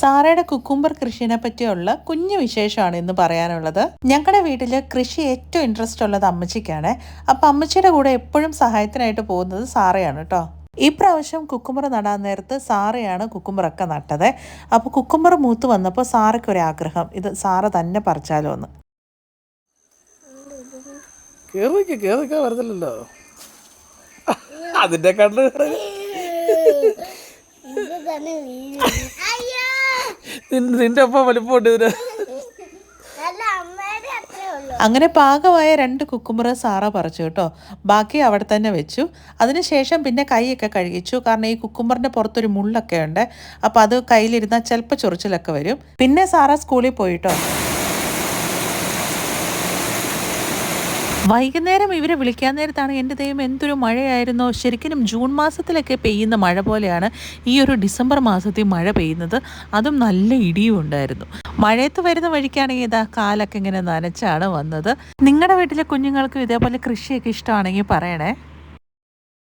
സാറയുടെ കുക്കുംബർ കൃഷിനെ പറ്റിയുള്ള കുഞ്ഞു വിശേഷമാണ് ഇന്ന് പറയാനുള്ളത്. ഞങ്ങളുടെ വീട്ടിൽ കൃഷി ഏറ്റവും ഇൻട്രസ്റ്റ് ഉള്ളത് അമ്മച്ചിക്കാണ്. അപ്പം അമ്മച്ചിയുടെ കൂടെ എപ്പോഴും സഹായത്തിനായിട്ട് പോകുന്നത് സാറയാണ് കേട്ടോ ഇപ്രാവശ്യം കുക്കുംബർ നടാൻ നേരത്ത് സാറയാണ് കുക്കുംബറൊക്കെ നട്ടത്. അപ്പോൾ കുക്കുംബർ മൂത്ത് വന്നപ്പോൾ സാറയ്ക്ക് ഒരു ആഗ്രഹം ഇത് സാറ തന്നെ പറിച്ചാലോ എന്ന്. കേറിക്ക കേറിക്ക വരത്തില്ലല്ലോ. അതിന്റെ കണ്ണ് തന്നെ അയ്യോ! നിന്റെ അപ്പ ഒപ്പം വലിപ്പമുണ്ട് ഇതിന്. അങ്ങനെ പാകമായ രണ്ട് കുക്കുമ്പർ സാറ പറിച്ചു കേട്ടോ. ബാക്കി അവിടെ തന്നെ വെച്ചു. അതിനുശേഷം പിന്നെ കൈയൊക്കെ കഴുകിച്ചു. കാരണം ഈ കുക്കുമ്പറിന്റെ പുറത്തൊരു മുള്ളൊക്കെ ഉണ്ട്. അപ്പോൾ അത് കയ്യിലിരുന്നാൽ ചിലപ്പോൾ ചൊറിച്ചിലൊക്കെ വരും. പിന്നെ സാറ സ്കൂളിൽ പോയിട്ടോ വൈകുന്നേരം ഇവരെ വിളിക്കാൻ നേരത്താണ് എന്റെ ദൈവം എന്തൊരു മഴയായിരുന്നോ. ശരിക്കും ജൂൺ മാസത്തിലൊക്കെ പെയ്യുന്ന മഴ പോലെയാണ് ഈ ഒരു ഡിസംബർ മാസത്തിൽ മഴ പെയ്യുന്നത്. അതും നല്ല ഇടിയും ഉണ്ടായിരുന്നു. മഴയത്ത് വരുന്ന വഴിക്കാണെങ്കിൽ ഇതാ കാലൊക്കെ ഇങ്ങനെ നനച്ചാണ് വന്നത്. നിങ്ങളുടെ വീട്ടിലെ കുഞ്ഞുങ്ങൾക്കും ഇതേപോലെ കൃഷിയൊക്കെ ഇഷ്ടമാണെങ്കിൽ പറയണേ.